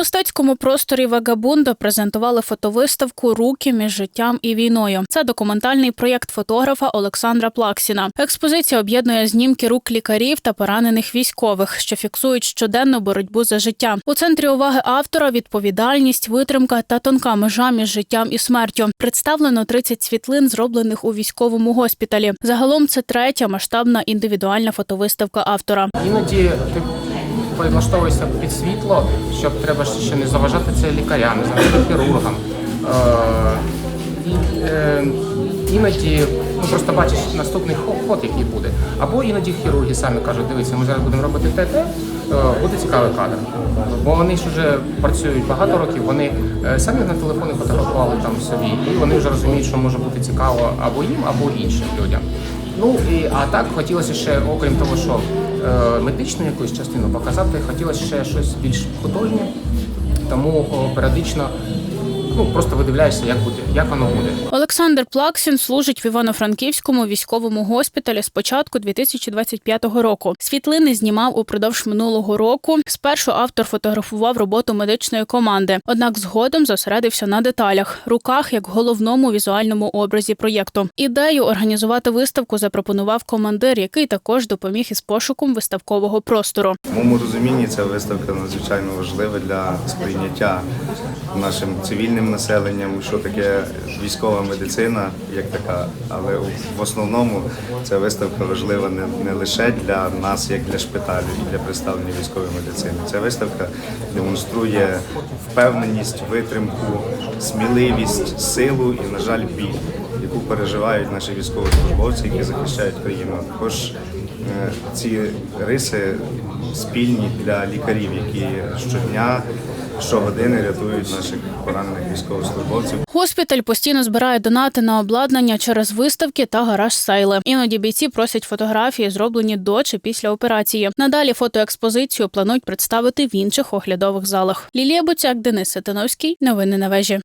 мистецькому просторі Вагабунда презентували фотовиставку Руки між життям і війною. Це документальний проєкт фотографа Олександра Плаксіна. Експозиція об'єднує знімки рук лікарів та поранених військових, що фіксують щоденну боротьбу за життя. У центрі уваги автора відповідальність, витримка та тонка межа між життям і смертю. Представлено 30 світлин, зроблених у військовому госпіталі. Загалом це третя масштабна індивідуальна фотовиставка автора. Іноді ти влаштовуєшся під світло, щоб треба ще не заважати це лікарям, не заважати хірургам. Е, е, іноді ну, просто бачиш наступний ход, який буде. Або іноді хірурги самі кажуть, дивіться, ми зараз будемо робити ТТ, е, буде цікавий кадр. Бо вони ж вже працюють багато років, вони е, самі на телефони фотографували там собі, і вони вже розуміють, що може бути цікаво або їм, або іншим людям. Ну і а так хотілося ще, окрім того, що е, медичну якусь частину показати, хотілося ще щось більш художнє, тому періодично ну просто видивляєшся, як буде, як воно буде. Олександр Плаксін служить в Івано-Франківському військовому госпіталі з початку 2025 року. Світлини знімав упродовж минулого року. Спершу автор фотографував роботу медичної команди, однак згодом зосередився на деталях, руках як головному візуальному образі проєкту. Ідею організувати виставку запропонував командир, який також допоміг із пошуком виставкового простору. В моєму розумінні ця виставка надзвичайно важлива для сприйняття нашим цивільним населенням, що таке військова медицина, як така, але в основному ця виставка важлива не, не лише для нас, як для шпиталю і для представлення військової медицини. Ця виставка демонструє впевненість, витримку, сміливість, силу і, на жаль, біль, яку переживають наші військовослужбовці, які захищають країну. Також е, ці риси спільні для лікарів, які щодня, щогодини рятують наших поранених військовослужбовців. Госпіталь постійно збирає донати на обладнання через виставки та гараж Сайли. Іноді бійці просять фотографії, зроблені до чи після операції. Надалі фотоекспозицію планують представити в інших оглядових залах. Лілія Буцяк, Денис Сатиновський. Новини на вежі.